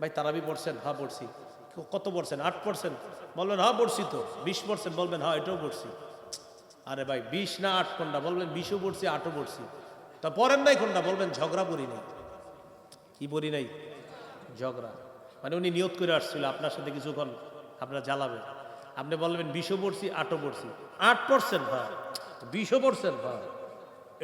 ভাই, তারাবি পড়ছেন? হ্যাঁ পড়ছি। কত পড়ছেন? আট পড়ছেন? বলবেন হ্যাঁ পড়ছি তো। বিশ পড়ছেন? বলবেন হ্যাঁ এটাও পড়ছি। আরে ভাই, বিশ না আট কোনটা? বলবেন, বিশও পড়ছি, আটও পড়ছি। তা পড়েন নাই কোনটা? বলবেন, ঝগড়া পড়ি নাই। কি পড়ি নাই? ঝগড়া। মানে উনি নিয়ত করে আসছিল, আপনার সাথে কিছুক্ষণ আপনার জ্বালাবেন। আপনি বলবেন, বিশও পড়ছি, আটও পড়ছি। আট পড়ছেন? ভাই বিশও পড়ছেন? হ্যাঁ।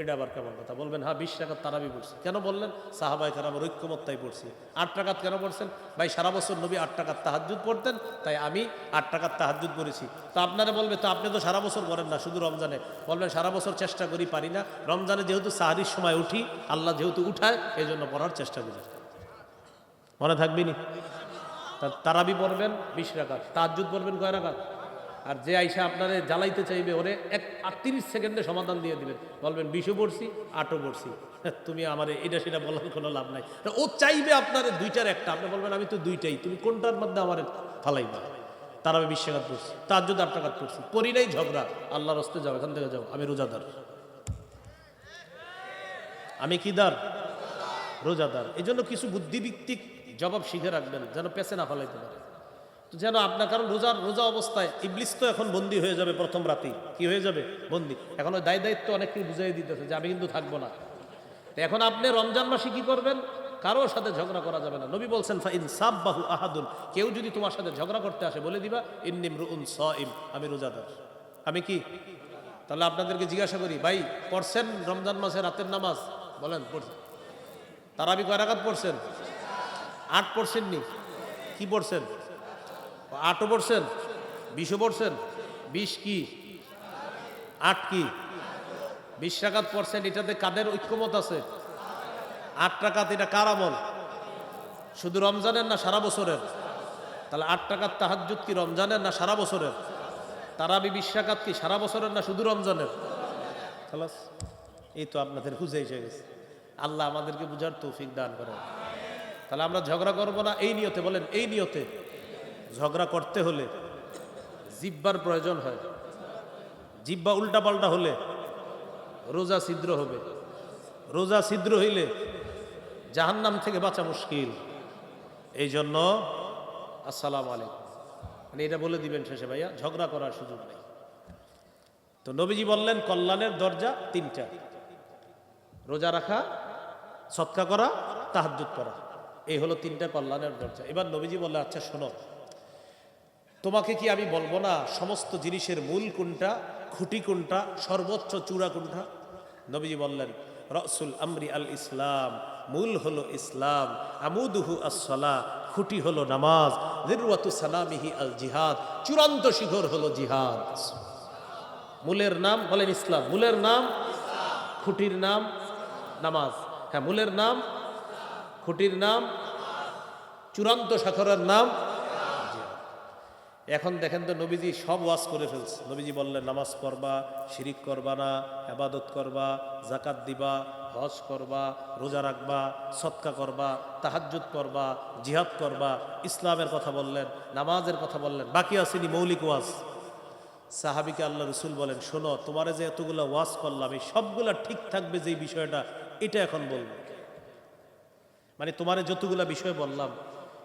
এটা আবার কেমন কথা? বলবেন হ্যাঁ বিশ টাকার তারাবি পড়ছি। কেন বললেন? সাহাবাই কারামের ঐক্যমত্তাই পড়ছি। আট টাকাত কেন পড়ছেন? ভাই, সারা বছর নবী আট টাকার তাহাজুদ পড়তেন, তাই আমি আট টাকার তাহাজুদ পড়েছি। তো আপনারা বলবে, তো আপনি তো সারা বছর করেন না, শুধু রমজানে? বলবেন, সারা বছর চেষ্টা করি, পারি না। রমজানে যেহেতু সাহারির সময় উঠি, আল্লাহ যেহেতু উঠায় এই জন্য পড়ার চেষ্টা করি। মনে থাকবি নি তারাবি পড়বেন, বিশ রাখাত তাহাজুদ পড়বেন কয় রাখাত আর যে আইসা আপনারে জ্বালাইতে চাইবে, ওরে এক আটত্রিশ সেকেন্ডে সমাধান দিয়ে দিবেন। বলবেন, বিশও পড়ছি, আটও পড়ছি। তুমি আমার এটা সেটা বলার কোনো লাভ নাই। ও চাইবে আপনার দুইটার একটা। আপনি বলবেন, আমি তো দুইটাই, তুমি কোনটার মধ্যে আমার ফালাইবা? তার আমি বিশ টাকাত পড়ছি তার যদি আট টাকাত পড়ছি। পড়ি নাই ঝগড়া, আল্লাহর হস্তে যাও, এখান থেকে যাও, আমি রোজাদার। আমি কি দার? রোজাদার। এই জন্য কিছু বুদ্ধিভিত্তিক জবাব শিখে রাখবেন, যেন পেছে না ফেলাইতে পারে। যেন আপনার, কারণ রোজার রোজা অবস্থায় ইবলিস তো এখন বন্দি হয়ে যাবে প্রথম রাতে কি হয়ে যাবে? বন্দি। এখন ওই দায় দায়িত্ব অনেককে বুঝাই দিতেছে যে আমি কিন্তু থাকব না। এখন আপনি রমজান মাসে কি করবেন? কারোর সাথে ঝগড়া করা যাবে না। নবী বলছেন, ফা ইন সাব্বাহু আহাদুন। কেউ যদি তোমার সাথে ঝগড়া করতে আসে, বলে দিবা ইন্নিম রুউন সাইম, আমি রোজাদার। আমি কি? তাহলে আপনাদেরকে জিজ্ঞাসা করি, ভাই, পড়ছেন রমজান মাসে রাতের নামাজ? বলেন পড়ছেন তারাবি কয় রাকাত পড়ছেন? আট পড়ছেন নি কি পড়ছেন? আটও পড়ছেন? বিশও পড়ছেন? বিশ কি? আট কি? বিশ টাকাত পড়ছেন, এটাতে কাদের ঐক্যমত আছে? আট টাকাত এটা কার আমল? শুধু রমজানের না সারা বছরের? তাহলে আট টাকার তাহাজ্জুদ কি রমজানের না সারা বছরের? তারাবি বিশ টাকাত কি সারা বছরের না শুধু রমজানের? খালাস, এই তো আপনাদের বুঝে এসে গেছে। আল্লাহ আমাদেরকে বুঝার তৌফিক দান করেন। তাহলে আমরা ঝগড়া করব না? এই নিয়তে বলেন, এই নিয়তে। ঝগড়া করতে হলে জিব্বার প্রয়োজন হয়। জিব্বা উল্টা পাল্টা হলে রোজা ছিদ্র হবে। রোজা ছিদ্র হইলে জাহান্নাম থেকে বাঁচা মুশকিল। এই জন্য আসসালাম আলাইকুম। মানে এটা বলে দিবেন শেষে ভাইয়া ঝগড়া করার সুযোগ নেই। তো নবীজি বললেন কল্যাণের দরজা তিনটা। রোজা রাখা সৎকা করা তাহাজ্জুদ করা এই হলো তিনটা কল্যাণের দরজা। এবার নবীজি বললে আচ্ছা শোনো তোমাকে কি আমি বলব না, সমস্ত জিনিসের মূল কোনটা, খুঁটি কোনটা, সর্বোচ্চ চূড়া কোনটা? নবীজি বললেন, রসুল আমরি আল ইসলাম, মূল হলো ইসলাম, আমুদুহু আসলা খুঁটি হলো নামাজ জিরওয়াতু সালামিহি আল জিহাদ, চূড়ান্ত শিখর হলো জিহাদ। মূলের নাম বলেন ইসলাম, মূলের নাম খুঁটির নাম নামাজ। হ্যাঁ মূলের নাম খুঁটির নাম, চূড়ান্ত শাখরের নাম এখন দেখেন তো নবীজি সব ওয়াজ করে ফেলছে। নবীজি বললেন, নামাজ পড়বা, শিরিক করবা না, আবাদত করবা জাকাত দিবা, হজ করবা, রোজা রাখবা সৎকা করবা, তাহাজ্জুদ করবা, জিহাদ করবা, ইসলামের কথা বললেন, নামাজের কথা বললেন, বাকি আসেনি মৌলিক ওয়াজ। সাহাবিকে আল্লাহ রসুল বলেন, শোনো, তোমারে যে এতগুলো ওয়াজ করলাম, এই সবগুলা ঠিক থাকবে যে বিষয়টা, এটা এখন বলব। মানে তোমারে যতগুলা বিষয় বললাম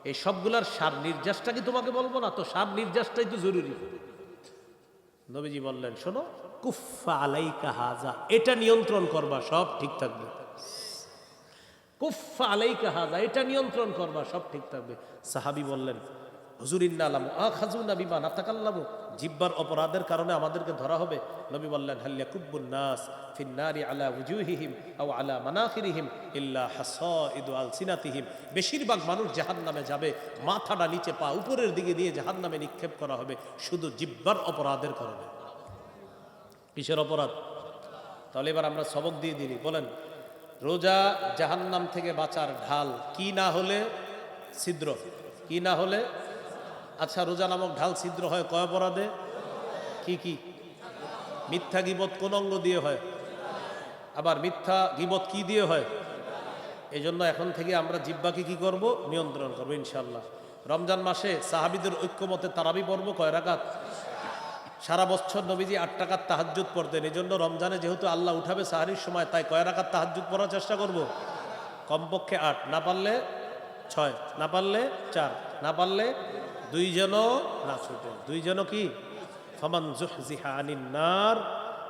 এই সবগুলার সার নির্যাসটা কি তোমাকে বলব না? তো সার নির্যাসটাই তো জরুরি। নবীজি বললেন, শোনো কুফা আলাইকা হাজা, এটা নিয়ন্ত্রণ করবা, সব ঠিক থাকবে। কুফা আলাইকা হাজা, এটা নিয়ন্ত্রণ করবা, সব ঠিক থাকবে। সাহাবি বললেন হুজুর ইন্নালাম আ খাজু না বিমা নাতাকাল্লামু। জিব্বার অপরাধের কারণে আমাদেরকে ধরা হবে। নবী বললেন হাল্লা কুব্বুন নাস ফিন্নারি আলা উজুহিহিম আও আলা মানাখিরিহিম ইল্লা হাসাইদু আলসিনাতিহিম। বেশিরভাগ মানুষ জাহান্নামে যাবে, মাথাটা নিচে পা উপরের দিকে দিয়ে জাহান্নামে নিক্ষেপ করা হবে, শুধু জিব্বার অপরাধের কারণে। কিসের অপরাধ? তাহলে এবার আমরা সবক দিয়ে দিলি বলেন, রোজা জাহান্নাম থেকে বাঁচার ঢাল কি না হলে ছিদ্র? কি না হলে আচ্ছা রোজা নামক ঢাল ছিদ্র হয় কয় অপরাধে? কি কি? মিথ্যা গিবত কোন অঙ্গ দিয়ে হয়? আবার মিথ্যা গিবত কি দিয়ে হয়? এই জন্য এখন থেকে আমরা জিব্বাকে কি করব? নিয়ন্ত্রণ করব ইনশাল্লাহ রমজান মাসে সাহাবিদের ঐক্যমতে তারাবি পর্ব কয় রাকাত? সারা বছর নবীজি আট টাকার তাহাজ্জুদ পড়তেন। এই জন্য রমজানে যেহেতু আল্লাহ উঠাবে সাহারির সময়, তাই কয় রাকাত তাহাজ্জুদ পড়ার চেষ্টা করব? কমপক্ষে আট, না পারলে ছয়, না পারলে চার, না পারলে দুই যেন না ছুটে দুই যেন কি? ফমান জুহজিহা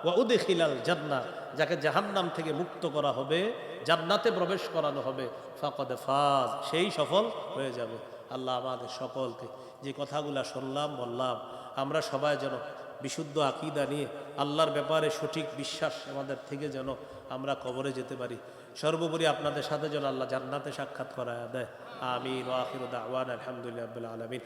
ওয়া উদখিলাল জান্নাহ। যাকে জাহান্নাম থেকে মুক্ত করা হবে জান্নাতে প্রবেশ করানো হবে ফাকদে ফাজ সেই সফল হয়ে যাবে। আল্লাহ আমাদের সকলকে যে কথাগুলা শুনলাম বললাম আমরা সবাই যেন বিশুদ্ধ আকিদা নিয়ে আল্লাহর ব্যাপারে সঠিক বিশ্বাস আমাদের থেকে যেন আমরা কবরে যেতে পারি। সর্বোপরি আপনাদের সাথে যেন আল্লাহ জান্নাতে সাক্ষাৎ করায় দেয়। আমিন ওয়াখির দাওয়ান আলহামদুলিল্লাহ আলমিন।